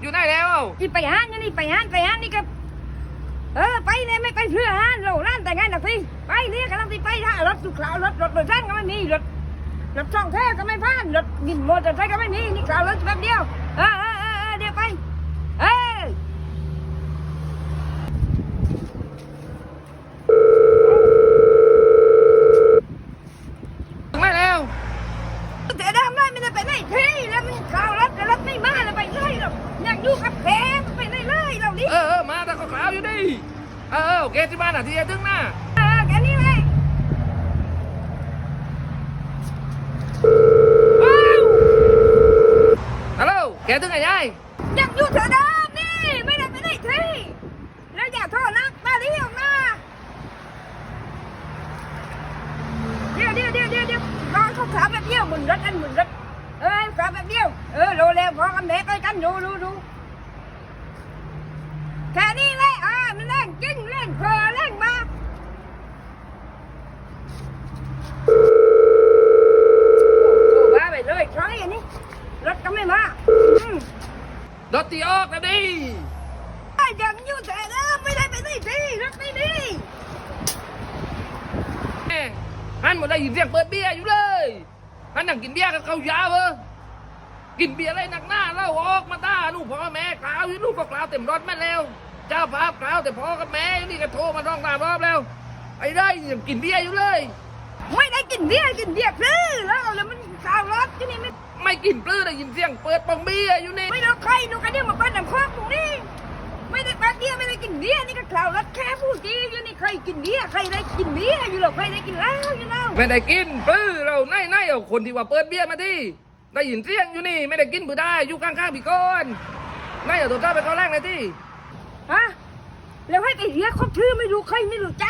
อยู่ไหนแล้วอีไปหานนี่นี่ ไปหานไปหานนี่ก็เออไปเลยไม่ไปเพื่อหานเราล้านแต่งงานนะพี่ไปเนี่ยกำลังที่ไปถ้ารถสุขลาวรถรถรถท่านก็ไม่มีรถรถช่องแท้ก็ไม่ผ่านรถกินมอเตอร์ไซค์ก็ไม่มีนี่ขาวรถแป๊บเดียวเออเออเออเดี๋ยวไปเออ ถึงไหนแล้ว แต่ดำได้ไม่ได้ไปไหนที่แล้วมันข่าวรถแต่รถไม่มาแล้วไปเลยหรอกอยากอยู่กับแพงไปไหนเลยเราดิ เออเออมาแต่ก็ขาวอยู่ดิ เออเออโอเคที่บ้านอะที่จะถึงหน้าเออแค่นี้เลยว้าวฮัลโหลแกถึงไหนยายยังอยู่เถอะดำนี่ไม่ได้ไปไหนที่แล้วอย่าโทษนะมาเรียกนะเดี๋ยวเดี๋ยวเดี๋ยวเดี๋ยวเดี๋ยวรอเขาขาแบบเดียวหมุนรถอันหมุนรถเอ้ยขาแบบเดียวเออโลแล้วพอกันแม่ก็กันดูดูดูแค่นี้เลยอ่ามันเล่นจริงเล่นเพอเล่นมาโอ้บ้าไปเลยใช่อันนี้รถก็ไม่มาอืม ร ถตีออกแล้วดิไอ้ยังอยู่แต่เดิมไม่ได้ไปไหนที่รถไม่ดีแม่ฮันหมดได้ยินเสียงเปิดเบียร์อยู่เลยฮันนั่งกินเบียร์กับเขายาวเออกินเบียร์อะไรหนักหน้าเล่าออกมาด่าลูกพ่อแม่กล่าวอยู่ลูกก็กล่าวเต็มรถแม่แล้ว เจ้าภาพกล่าวแต่พ่อกับแม่นี่ก็โทรมาร้องตามรอบแล้ว ไอ้ได้ยังกินเบียร์อยู่เลย ไม่ได้กินเบียร์กินเบียร์พลื้อแล้วแล้วมันข่าวรถ ที่นี่ไม่ไม่กินปลื้อได้ยินเสียงเปิดปองเบียร์อยู่นี่ไม่รู้ใครดูกันเดี๋ยวมาปั้นน้ำโคกตรงนี้ ไม่ได้ปาเบียร์ไม่ได้กินเบียร์นี่ก็ข่าวรถแค่พูดจีอยู่นี่ใครกินเบียร์ใครได้กินเบียร์อยู่หรอกใครได้กินเหล้าอยู่แล้วไม่ได้กินปลื้อเราไน่ไน่เอาคนที่ว่าเปิดเบียร์มาที่ได้ยินเสียงอยู่นี่ ไม่ได้กินปือได้อยู่ข้างๆพี่ก้อนไน่เอาตัวเจ้าไปก้อนแรกเลยที่ฮะแล้วให้ไปเรียกเขาชื่อไม่รู้ใครไม่รู้จัก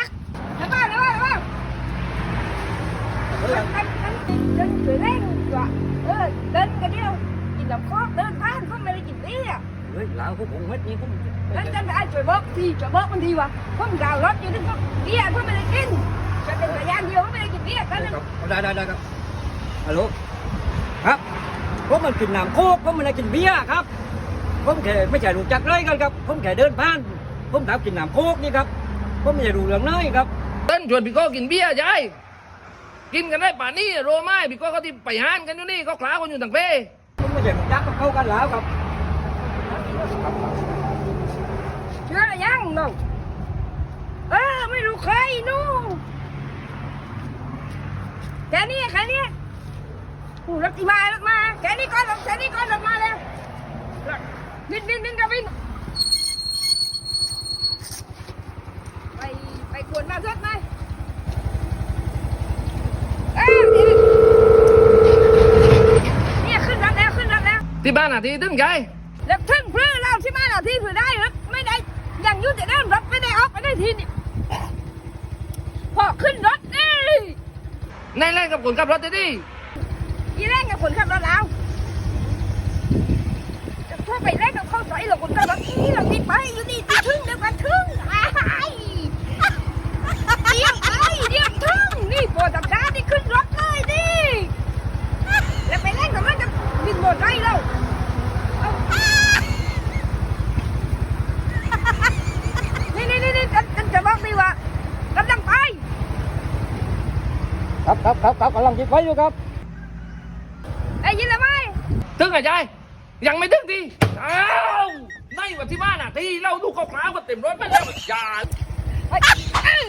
กินน้ำโคกเดินผ่านเขาไม่ได้กินเบียร์เฮ้ย lão của bụng hết như cũng นั่นจะได้ช่วยบอกทีช่วยบอกมันดีวะผมดาวรถอยู่ที่ก็เบียร์เขาไม่ได้กินจะเป็นพยานเดียวเขาไม่ได้กินเบียร์กันนั่น đây đây đây đây alo ครับผมมันกินน้ำโคกผมมันได้กินเบียร์ครับผมแค่ไม่ใช่รู้จักเลยกันครับผมแค่เดินผ่านผมถามกินน้ำโคกนี่ครับผมไม่ใช่รู้เรื่องเลยครับเต้นชวนพี่ก้อกินเบียร์ยายกินกันได้ป่านนี้โรไม้พี่ก้อเขาที่ไปหานกันอยู่นี่ก็คลากันอยู่ต่างเพ ผมไม่ใช่รู้จักกับเขากันแล้วครับเชื่อยังน้องเออไม่รู้ใครนู่นแค่นี้แที่บ้านอะที่ตึ้งยายแล้วถึงเพื่อเราที่มาเราที่เพื่อได้หรือไม่ได้ยังอยุ่แต่เดินรถไม่ได้ออกไปได้ทีนี่พอขึ้นรถนี่ในแรงกับคนขับรถได้ดิอีแรงกับคนขับรถเราจะทั่วไปแรงกับเข้าใส่หรอกคนขับรถนี่เราที่ไปอยู่นี่ที่ถึงเดี๋ยวกันถึงอ้ายเดี๋ยวไปเดี๋ยวถึงนี่ปวดสัปดาห์นี่ขึ้นรถเลยดิแล้วไปแรงกับมันจะบินหม ดไรเราเอานี่นี่นี่นี่ฉันฉันจะบอกดีว่ากำลังไป ครับครับครับครับกำลังคิดไว้อยู่ครับไอ้ยินแล้วไหมตึ้งอะยายยังไม่ตึ้งทีอ้าวในวันที่บ้านอะที่เราลูกก็คลากันเต็มรถไปแล้วยายเฮ้ย